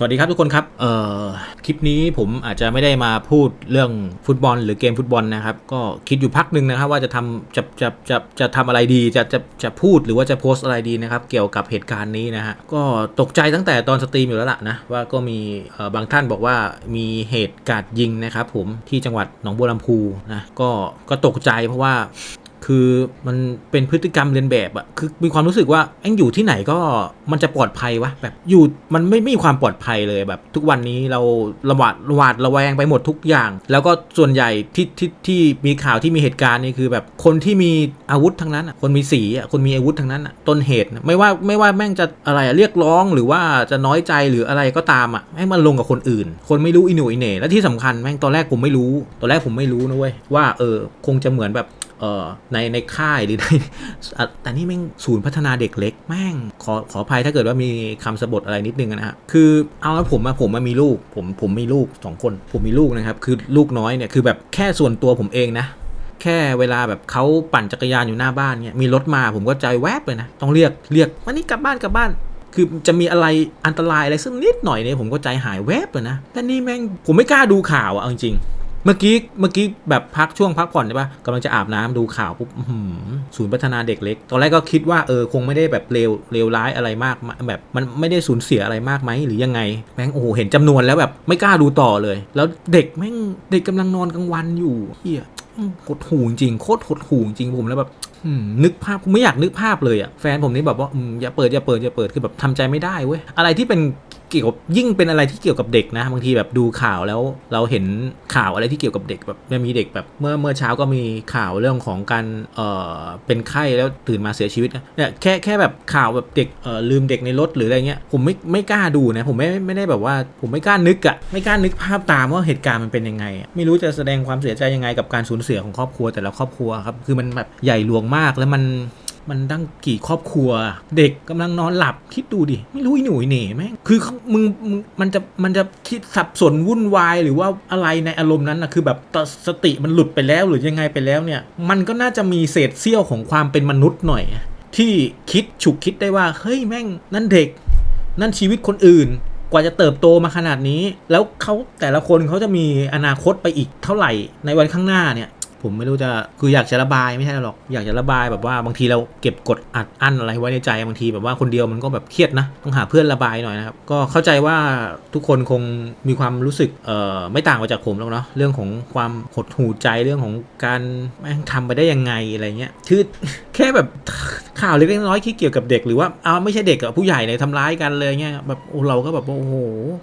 สวัสดีครับทุกคนครับ เอ่อ คลิปนี้ผมอาจจะไม่ได้มาพูดเรื่องฟุตบอล หรือเกมฟุตบอลนะครับ ก็คิดอยู่พักหนึ่งนะครับ ว่าจะทำจะจะจะจะทำอะไรดี จะจะจะพูดหรือว่าจะโพสต์อะไรดีนะครับ เกี่ยวกับเหตุการณ์นี้นะฮะ ก็ตกใจตั้งแต่ตอนสตรีมอยู่แล้วล่ะนะ ว่าก็มีเอ่อบางท่านบอกว่ามีเหตุการณ์ยิงนะครับผมที่จังหวัดหนองบัวลำพูนะ ก็ก็ตกใจเพราะว่า คือมันเป็นพฤติกรรมเรียนแบบอะคือมีความรู้สึกว่าแองอยู่ที่ไหนก็มันจะปลอดภัยวะแบบอยู่มันไม่ไม่มีความปลอดภัยเลยแบบ ทุกวันนี้เราระหวาดระหวาดระแวงไปหมดทุกอย่าง แล้วก็ส่วนใหญ่ที่ที่ที่มีข่าวที่มีเหตุการณ์นี่คือแบบคนที่มีอาวุธทั้งนั้นอะคนมีสีอะคนมีอาวุธทั้งนั้นอะต้นเหตุไม่ว่าไม่ว่าแม่งจะอะไรเรียกร้องหรือว่าจะน้อยใจหรืออะไรก็ตามอะให้มันลงกับคนอื่น คนไม่รู้อินูอิเน่และที่สำคัญแม่งตอนแรกผมไม่รู้ตอนแรกผมไม่รู้นะเว้ยว่าเออคงจะเหมือนแบบ เอ่อในในค่ายหรือในแต่นี่แม่งศูนย์พัฒนาเด็กเล็กแม่งขอขออภัยถ้าเกิดว่ามีคำสะบทอะไรนิดนึงนะฮะคือเอาละผมมาผมมามีลูกผมผมมีลูกสองคน ผมมีลูกนะครับ คือลูกน้อยเนี่ยคือแบบแค่ส่วนตัวผมเองนะแค่เวลาแบบเขาปั่นจักรยานอยู่หน้าบ้านเนี่ยมีรถมาผมก็ใจแวบเลยนะ ต้องเรียกเรียกมานี่กลับบ้านกลับบ้านคือจะมีอะไรอันตรายอะไรซึ่งนิดหน่อยเนี่ยผมก็ใจหายแวบเลยนะแต่นี่แม่งผมไม่กล้าดูข่าวอะจริง เมื่อกี้เมื่อกี้แบบพักช่วงพักผ่อนใช่ปะกำลังจะอาบน้ำดูข่าวปุ๊บหือศูนย์พัฒนาเด็กเล็ก ตอนแรกก็คิดว่าเออคงไม่ได้แบบเลวเลวร้ายอะไรมาก แบบมันไม่ได้สูญเสียอะไรมากไหมหรือยังไงแม่งโอ้โหเห็นจำนวนแล้วแบบไม่กล้าดูต่อเลย แล้วเด็กแม่งเด็กกำลังนอนกลางวันอยู่เฮียหดหูจริงโคตรหดหูจริงผมแล้วแบบอืมนึกภาพไม่อยากนึกภาพเลยอะแฟนผมนี่แบบว่าอืมอย่าเปิดอย่าเปิดอย่าเปิดคือแบบทำใจไม่ได้เว้ยอะไรที่เป็น เกี่ยวกับยิ่งเป็นอะไรที่เกี่ยวกับเด็กนะบางทีแบบดูข่าวแล้วเราเห็นข่าวอะไรที่เกี่ยวกับเด็กแบบมันมีเด็กแบบเมื่อเมื่อเช้าก็มีข่าวเรื่องของการเอ่อเป็นไข้แล้วตื่นมาเสียชีวิตนะเนี่ยแค่แค่แบบข่าวแบบเด็กเอ่อลืมเด็กในรถหรืออะไรเงี้ยผมไม่ไม่กล้าดูนะผมไม่ไม่ได้แบบว่าผมไม่กล้านึกอะไม่กล้านึกภาพตามว่าเหตุการณ์มันเป็นยังไง ไม่รู้จะแสดงความเสียใจยังไงกับการสูญเสียของครอบครัวแต่ละครอบครัวครับคือมันแบบใหญ่หลวงมากแล้วมัน มันตั้งกี่ครอบครัว เด็กกำลังนอนหลับคิดดูดิ ไม่รู้อีหนุ่ยเหน่แม่งคือมึงมันจะมันจะคิดสับสนวุ่นวาย หรือว่าอะไรในอารมณ์นั้นนะคือแบบตสติมันหลุดไปแล้วหรือยังไงไปแล้วเนี่ย มันก็น่าจะมีเศษเสี้ยวของความเป็นมนุษย์หน่อย ที่คิดฉุกคิดได้ว่าเฮ้ยแม่งนั่นเด็ก นั่นชีวิตคนอื่นกว่าจะเติบโตมาขนาดนี้ แล้วเขาแต่ละคนเขาจะมีอนาคตไปอีกเท่าไหร่ในวันข้างหน้าเนี่ย ผมไม่รู้จะคืออยากจะระบายไม่ใช่หรอกอยากจะระบายแบบว่าบางทีเราเก็บกดอัดอั้นอะไรไว้ในใจบางทีแบบว่าคนเดียวมันก็แบบเครียดนะต้องหาเพื่อนระบายหน่อยนะครับก็เข้าใจว่าทุกคนคงมีความรู้สึกเอ่อไม่ต่างไปจากผมหรอกเนาะเรื่องของความหดหู่ใจเรื่องของการแม่งทำไปได้ยังไงอะไรเงี้ยคือแค่แบบ ข่าวเล็กๆน้อยๆที่เกี่ยวกับเด็กหรือว่าเอาไม่ใช่เด็กกับผู้ใหญ่เนี่ยทำร้ายกันเลยเงี้ยแบบเราก็แบบว่าโอ้โห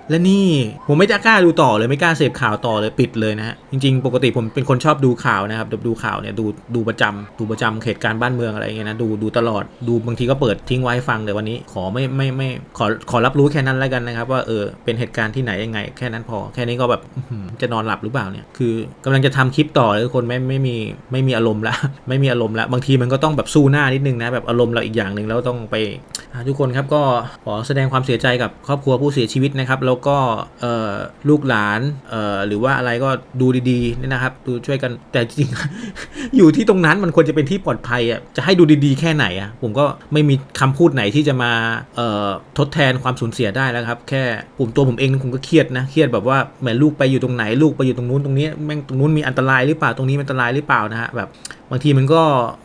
และนี่ผมไม่กล้าดูต่อเลยไม่กล้าเสพข่าวต่อเลยปิดเลยนะฮะจริงๆ ปกติผมเป็นคนชอบดูข่าวนะครับดูข่าวเนี่ยดูดูประจำดูประจำเหตุการณ์บ้านเมืองอะไรเงี้ยนะดูดูตลอดดูบางทีก็เปิดทิ้งไว้ฟังแต่วันนี้ ขอไม่ไม่ไม่ขอขอรับรู้แค่นั้นแล้วกันนะครับว่าเออเป็นเหตุการณ์ที่ไหนยังไง แค่นั้นพอ แค่นี้ก็แบบจะนอนหลับหรือเปล่าเนี่ยคือกำลังจะทำคลิปต่อเลยคนไม่ไม่มีไม่มีอารมณ์ละไม่มีอารมณ์ละบางทีมันก็ต้องแบบสู้หน้านิดนึงนะแบบอารมณ์เราอีกอย่างหนึ่งแล้วต้องไปทุกคนครับก็ขอแสดงความเสียใจกับครอบครัวผู้เสียชีวิตนะครับ แล้วก็ลูกหลานหรือว่าอะไรก็ดูดีๆนี่นะครับ ดูช่วยกันแต่จริงอยู่ที่ตรงนั้นมันควรจะเป็นที่ปลอดภัยอะจะให้ดูดีๆแค่ไหนอะผมก็ไม่มีคำพูดไหนที่จะมาทดแทนความสูญเสียได้แล้วครับ แค่ผมตัวผมเองผมก็เครียดนะเครียดแบบว่าแหมลูกไปอยู่ตรงไหนลูกไปอยู่ตรงนู้นตรงนี้แม่งตรงนู้นมีอันตรายหรือเปล่าตรงนี้มันอันตรายหรือเปล่านะฮะแบบ บางทีมันก็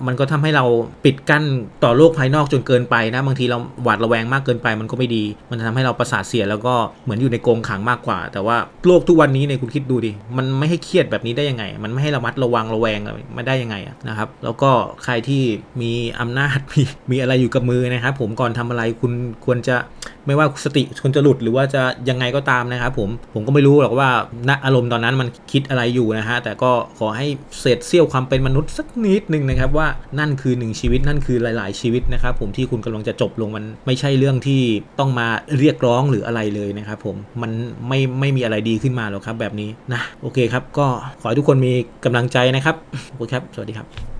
มันก็ทำให้เราปิดกั้นต่อโลกภายนอกจนเกินไปนะ บางทีเราหวาดระแวงมากเกินไป มันก็ไม่ดี มันจะทำให้เราประสาทเสียแล้วก็เหมือนอยู่ในกรงขังมากกว่า แต่ว่าโลกทุกวันนี้เนี่ยคุณคิดดูดิ มันไม่ให้เครียดแบบนี้ได้ยังไง มันไม่ให้ระมัดระวังระแวงไม่ได้ยังไงนะครับ แล้วก็ใครที่มีอำนาจมีมีอะไรอยู่กับมือนะครับ ผมก่อนทำอะไรคุณควรจะ ไม่ว่าสติคนจะหลุดหรือว่าจะยังไงก็ตามนะครับผมผมก็ไม่รู้หรอกว่าณอารมณ์ตอนนั้นมันคิดอะไรอยู่นะฮะแต่ก็ขอให้เศษเสี้ยวความเป็นมนุษย์สักนิดหนึ่งนะครับว่านั่นคือหนึ่งชีวิตนั่นคือหลาย ๆ ชีวิตนะครับผมที่คุณกำลังจะจบลงมันไม่ใช่เรื่องที่ต้องมาเรียกร้องหรืออะไรเลยนะครับผมมันไม่ไม่มีอะไรดีขึ้นมาหรอกครับแบบนี้นะโอเคครับก็ขอให้ทุกคนมีกำลังใจนะครับโอเคครับ สวัสดีครับ